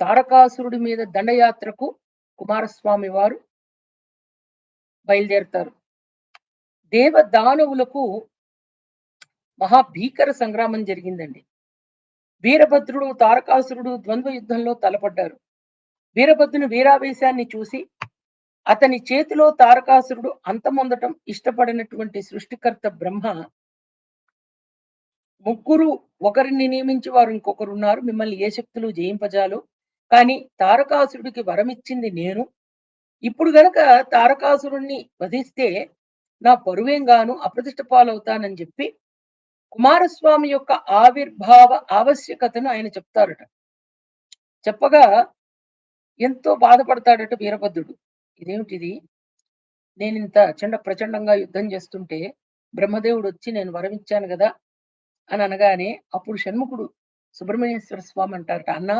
తారకాసురుడి మీద దండయాత్రకు కుమారస్వామి వారు బయలుదేరుతారు. దేవ దానవులకు మహాభీకర సంగ్రామం జరిగిందండి. వీరభద్రుడు తారకాసురుడు ద్వంద్వ యుద్ధంలో తలపడ్డారు. వీరభద్రుని వీరావేశాన్ని చూసి అతని చేతిలో తారకాసురుడు అంతమొందటం ఇష్టపడినటువంటి సృష్టికర్త బ్రహ్మ ముగ్గురు ఒకరిని నియమించి వారు ఇంకొకరు ఉన్నారు మిమ్మల్ని ఏ శక్తులు జయింపజాలో కానీ తారకాసురుడికి వరం ఇచ్చింది నేను. ఇప్పుడు గనక తారకాసురుణ్ణి వధిస్తే నా పరువేం గాను అప్రతిష్ట పాలవుతానని చెప్పి కుమారస్వామి యొక్క ఆవిర్భావ ఆవశ్యకతను ఆయన చెప్తారట. చెప్పగా ఎంతో బాధపడతాడట వీరభద్రుడు. ఇదేమిటిది? నేను ఇంత చండ ప్రచండంగా యుద్ధం చేస్తుంటే బ్రహ్మదేవుడు వచ్చి నేను వరం ఇచ్చాను కదా? అని అనగానే అప్పుడు షణ్ముఖుడు సుబ్రహ్మణ్యేశ్వర స్వామి అంటారట అన్న